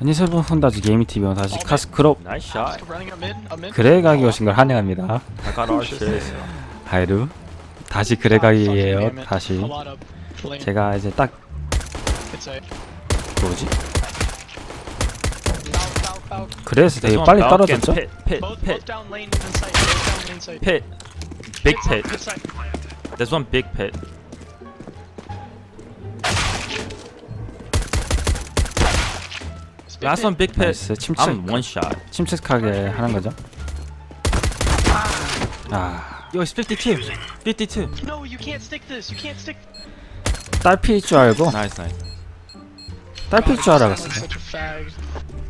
안녕하세요 여러분 혼다즈 게이밍TV와 다시 카스크롭. 그레가기 오신 걸 환영합니다. 하이루 다시 Ah, it. 다시. 제가 이제 딱 뭐지? 그래서 되게 This one 빨리 떨어졌죠? Pit, pit, Both, pit, both down lane Last one big pit. 나이스 침착 I'm one shot. 침착하게 하는 거죠 아 Yo, it's 52. 52. No, you can't stick this. You can't stick. 딸피일 줄 알고 Nice, nice. 딸피일 줄 알았어 like such a fag.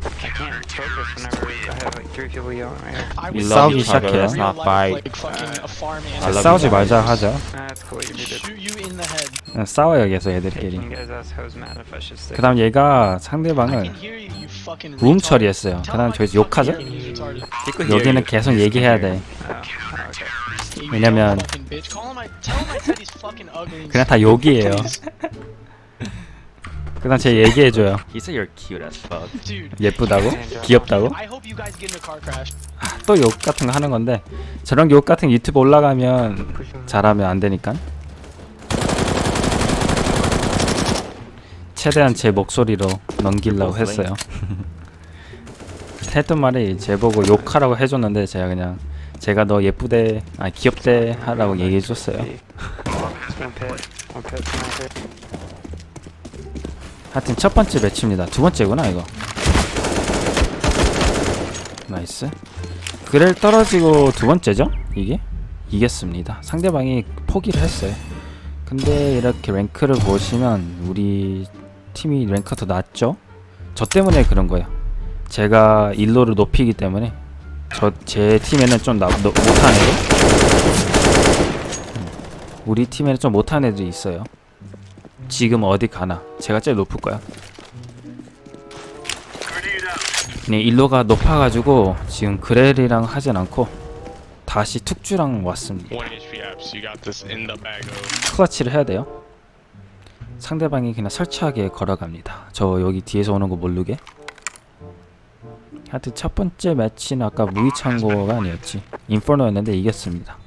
I can't focus whenever I have like three people yelling right here. I We would love 싸우기 real life, like fucking a farm I animal. love 싸우지. 말자 하죠 Nah, it's cool. You can do it. Shoot you in the head. 그냥 싸워요 계속 애들끼리 Taking guys ass hose mad if I should stick. 그 다음 얘가 I 상대방을 can hear you, you fucking 무음 retard. 처리했어요 그 다음 저기서 욕하죠? hear you, retarded. Could hear 여기는. 계속 얘기해야 돼 Oh, oh, okay. You 왜냐면- dumb fucking bitch. Call him I- tell him I said he's fucking ugly. 그냥 다 욕이에요 Please. 그 다음 제 얘기해줘요 He said you're cute as fuck. Dude. 예쁘다고? 귀엽다고? I hope you guys get in a car crash. 또 욕 같은 거 하는 건데 저런 욕 같은 거 유튜브 올라가면 잘하면 안 되니까 최대한 제 목소리로 넘기려고 했어요 했던 말이 제보고 욕하라고 해줬는데 제가 그냥 제가 너 예쁘대 아 귀엽대 하라고 얘기해줬어요 하여튼 첫 번째 매치입니다. 두 번째구나 이거. 나이스. 그렐 떨어지고 두 번째죠? 이게? 이겼습니다. 상대방이 포기를 했어요. 근데 이렇게 랭크를 보시면 우리 팀이 랭크가 더 낮죠? 저 때문에 그런 거예요. 제가 일로를 높이기 때문에. 저 제 팀에는 좀 나, 너, 못한 애들? 음, 우리 팀에는 좀 못한 애들이 있어요 지금 어디 가나? 제가 제일 높을 거야. 네 일로가 높아가지고 지금 그렐이랑 하진 않고 다시 툭주랑 왔습니다. 클러치를 해야 돼요. 상대방이 그냥 설치하게 걸어갑니다. 저 여기 뒤에서 오는 거 모르게. 하여튼 첫 번째 매치는 아까 무기창고가 아니었지. 인포너였는데 이겼습니다.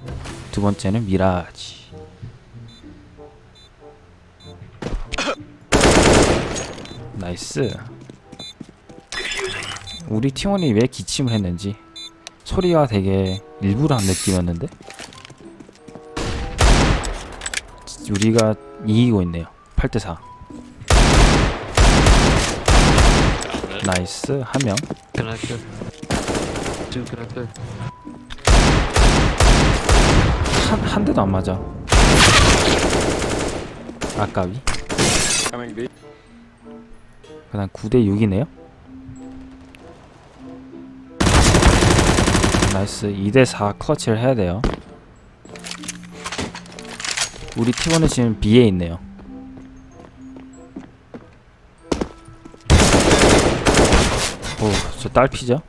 두 번째는 미라지 나이스. 우리 팀원이 왜 기침을 했는지? 소리가 되게 일부러 한 느낌이었는데? 우리가 이기고 있네요. 8대4 나이스. 한명. 한, 한 대도 안 맞아. 아까비. 그 다음 9대 6이네요? 나이스. 2대 4 클러치를 해야 돼요. 우리 팀원은 지금 B에 있네요. 오저 딸피죠?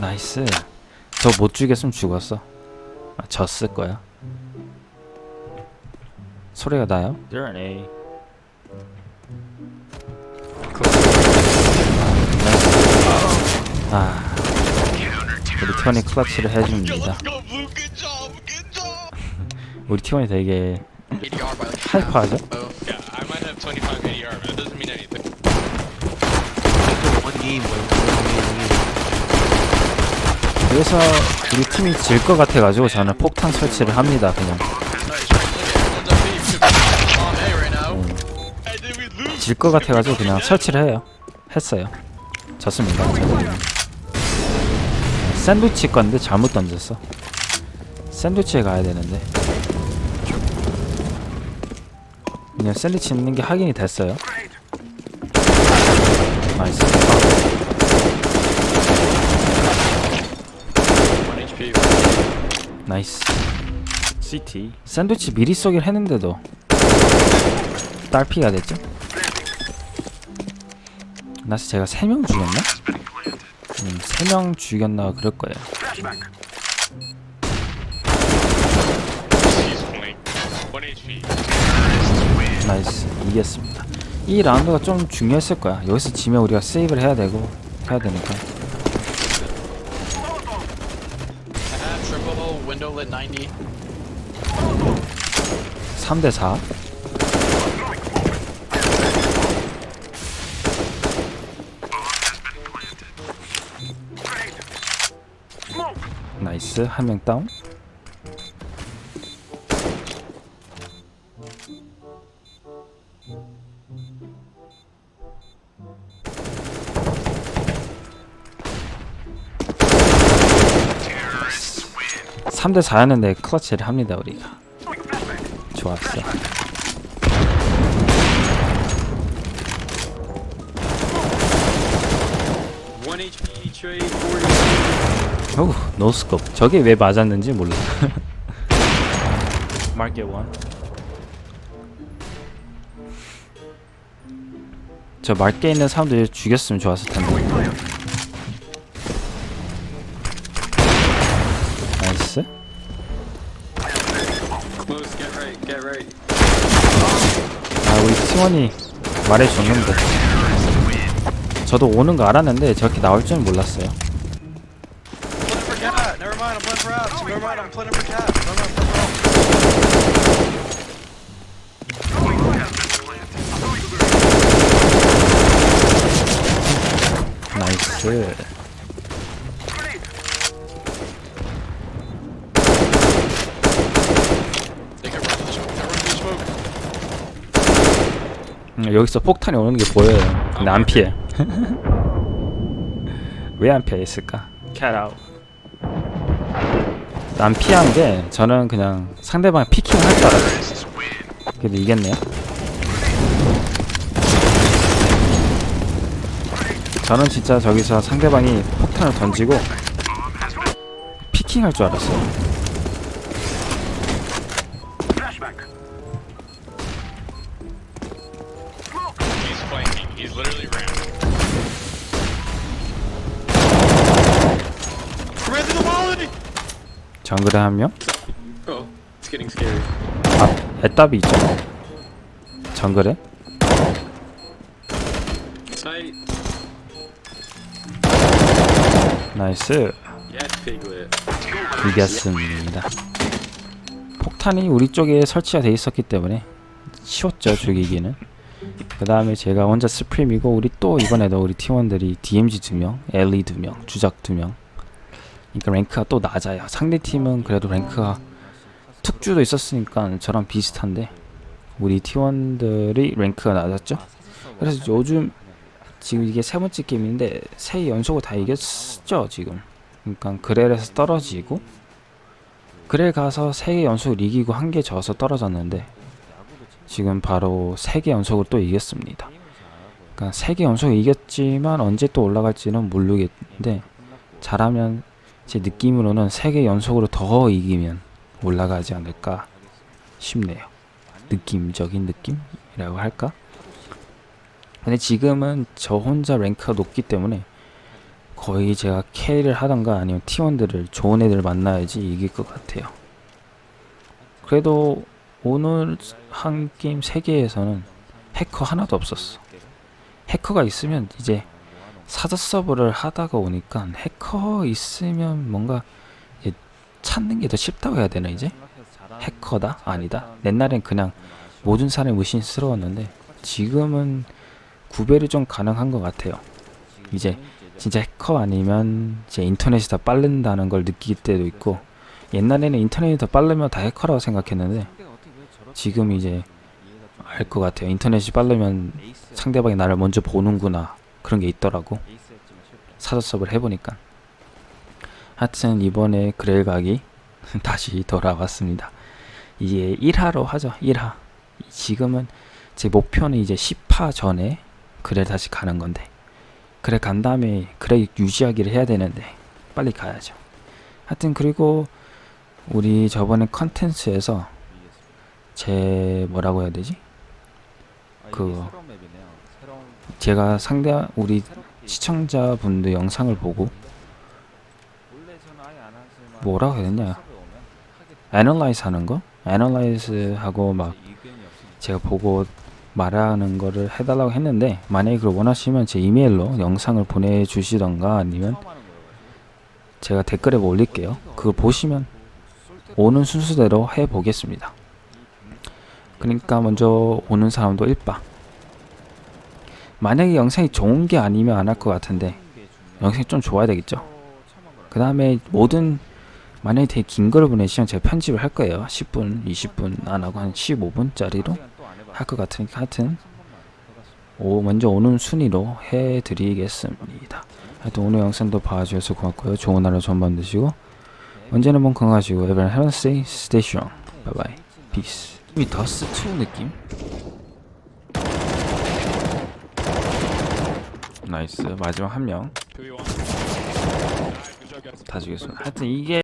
나이스. 저 못 죽였으면 죽었어. 아, 졌을 거야 소리가 나요? They're an A. 아 우리 팀원이 클러치를 해줍니다. 우리 팀원이 되게 하이퍼하죠? Yeah, I might have 25 ADR, but that doesn't mean anything. One game, 그래서 우리 팀이 질 것 같아가지고 저는 폭탄 설치를 합니다 그냥 질 것 같아가지고 그냥 설치를 해요. 했어요. 졌습니다. 샌드위치 건데 잘못 던졌어. 샌드위치에 가야 되는데. 그냥 샌드위치 있는 게 확인이 됐어요. 나이스. 나이스. CT. 샌드위치 미리 쏘긴 했는데도 딸피가 됐죠? 나스 제가 3명 죽였나? 음, 3명 죽였나 그럴 거예요. 나이스 이겼습니다 이 라운드가 좀 중요했을 거야 여기서 지면 우리가 세이브를 해야 되고 해야 되니까 3대4 나이스. 한 명 다운. 삼대 4였는데 클러치를 합니다 우리가. 좋았어 어우 노스컵 저게 왜 맞았는지 몰라. Market one. 저 맑게 있는 사람들 죽였으면 좋았을 텐데. 나이스. Close, get right, get right. 아 우리 팀원이 말해줬는데. 저도 오는 거 알았는데 저렇게 나올 줄은 몰랐어요 for apps. Never mind, I'm playing for cat. Never mind, I'm playing for apps. 나이스 They can run to the smoke. They run to the smoke. 음, 여기서 폭탄이 오는 게 보여요 근데 안 피해 왜 안 피했을까? Cat out. 난 피한 게 저는 그냥 상대방 피킹 할 줄 알았어요. 그래도 이겼네요. 저는 진짜 저기서 상대방이 폭탄을 던지고 피킹 할 줄 알았어요 정글에 한 명? Oh, it's getting scary. 아, 애답이 있죠. 정글에. 나이스. Yes, piglet. 이겼습니다. 폭탄이 우리 쪽에 설치가 돼 있었기 때문에 쉬웠죠 죽이기는. 그 다음에 제가 혼자 스프림이고 우리 또 이번에도 우리 팀원들이 DMG 두 명 엘리 두 명 주작 두 명 그러니까 랭크가 또 낮아요. 상대 팀은 그래도 랭크가 특주도 있었으니까 저랑 비슷한데 우리 팀원들이 랭크가 낮았죠? 그래서 요즘 지금 이게 세 번째 게임인데 세 연속을 다 이겼죠 지금. 그러니까 그렐에서 떨어지고 그렐 가서 세 개 연속 이기고 한 개 져서 떨어졌는데 지금 바로 세 개 연속으로 또 이겼습니다. 그러니까 세 개 연속 이겼지만 언제 또 올라갈지는 모르겠는데 잘하면 제 느낌으로는 세개 연속으로 더 이기면 올라가지 않을까 싶네요. 느낌적인 느낌이라고 할까? 근데 지금은 저 혼자 랭크가 높기 때문에 거의 제가 캐리를 하던가 아니면 팀원들을 좋은 애들 만나야지 이길 것 같아요. 그래도 오늘 한 게임 3개에서는 해커 하나도 없었어. 해커가 있으면 이제 사드 서브를 하다가 오니까 해커 있으면 뭔가 찾는 게 더 쉽다고 해야 되나 이제? 해커다? 아니다. 옛날엔 그냥 모든 사람이 의심스러웠는데 지금은 구별이 좀 가능한 것 같아요. 이제 진짜 해커 아니면 이제 인터넷이 더 빠른다는 걸 느낄 때도 있고 옛날에는 인터넷이 더 빠르면 다 해커라고 생각했는데 지금 이제 알 것 같아요. 인터넷이 빠르면 상대방이 나를 먼저 보는구나 그런 게 있더라고. 수업을 해보니까. 하여튼 이번에 그레일 각이 다시 돌아왔습니다. 이제 1화로 하죠. 1화. 지금은 제 목표는 이제 10화 전에 그레일 다시 가는 건데 그래 간 다음에 그래 유지하기를 해야 되는데 빨리 가야죠. 하여튼 그리고 우리 저번에 컨텐츠에서 제 뭐라고 해야 되지? 그 제가 상대 우리 시청자분들 영상을 보고 뭐라고 해야 되냐? 애널라이즈 하는 거? 애널라이즈 하고 막 제가 보고 말하는 거를 해달라고 했는데 만약에 그걸 원하시면 제 이메일로 영상을 보내주시던가 아니면 제가 댓글에 뭐 올릴게요. 그걸 보시면 오는 순서대로 해보겠습니다. 그러니까 먼저 오는 사람도 1바 만약에 영상이 좋은 게 아니면 안 할 것 같은데 영상이 좀 좋아야 되겠죠. 그 다음에 모든 만약에 되게 긴 거를 보내시면 제가 편집을 할 거예요. 10분 20분 안 하고 한 15분짜리로 할 것 같으니까 하여튼 오, 먼저 오는 순위로 해드리겠습니다. 하여튼 오늘 영상도 봐주셔서 고맙고요. 좋은 하루 밤 되시고 언제나 몸 건강하시고 everyone have a stay strong bye bye peace. 이 더스 2 느낌? 나이스 마지막 한명 Who you want? Alright, good job, guys. 다 죽였습니다 하여튼 이게